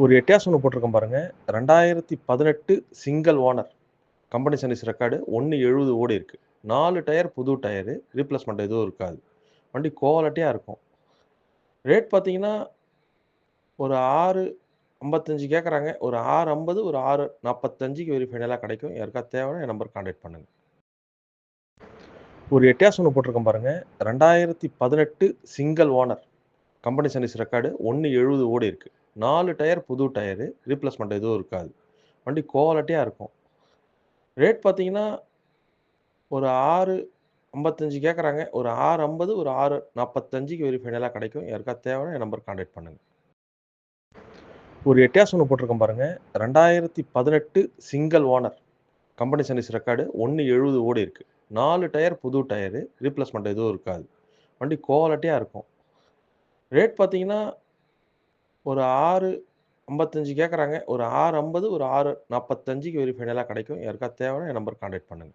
ஒரு எட்டியாஸ் ஒன்று போட்டிருக்கேன் பாருங்க. ரெண்டாயிரத்தி பதினெட்டு single owner company service record ஒன்று எழுபது ஓடி இருக்கு. நாலு டயர் புது டயரு. ரீப்ளேஸ்மெண்ட் எதுவும் இருக்காது. வண்டி குவாலிட்டியாக இருக்கும். ரேட் பார்த்தீங்கன்னா ஒரு ஆறு ஐம்பத்தஞ்சு கேட்குறாங்க ஒரு ஆறு ஐம்பது ஒரு ஆறு நாற்பத்தஞ்சுக்கு வெரி ஃபைனலாக கிடைக்கும். யாருக்கா தேவைன்னா என் நம்பர் கான்டாக்ட் பண்ணுங்கள் ஒரு எட்டியாஸ் ஒன்று போட்டிருக்கேன் பாருங்கள் ரெண்டாயிரத்தி பதினெட்டு single owner company service record ஒன்று எழுபது ஓடி இருக்குது நாலு டயர் புது டயரு ரீப்ளேஸ்மெண்ட் எதுவும் இருக்காது. வண்டி குவாலிட்டியாக இருக்கும். ரேட் பார்த்தீங்கன்னா ஒரு ஆறு ஐம்பத்தஞ்சு கேட்குறாங்க ஒரு ஆறு ஐம்பது ஒரு ஆறு நாற்பத்தஞ்சுக்கு வெரி ஃபைனலாக கிடைக்கும். யாருக்கா தேவைன்னா என் நம்பர் கான்டாக்ட் பண்ணுங்கள் ஒரு எட்டியாஸ் ஒன்று போட்டிருக்கேன் பாருங்கள் ரெண்டாயிரத்தி பதினெட்டு single owner company service record ஒன்று எழுபது ஓடி இருக்குது நாலு டயர் புது டயரு ரீப்ளேஸ்மெண்ட் எதுவும் இருக்காது. வண்டி குவாலிட்டியாக இருக்கும். ரேட் பார்த்தீங்கன்னா ஒரு ஆறு ஐம்பத்தஞ்சு கேட்குறாங்க. ஒரு ஆறு ஐம்பது ஒரு ஆறு நாற்பத்தஞ்சுக்கு வெரி ஃபைனலாக கிடைக்கும். யாருக்கா தேவைன்னா என் நம்பர் கான்டாக்ட் பண்ணுங்க.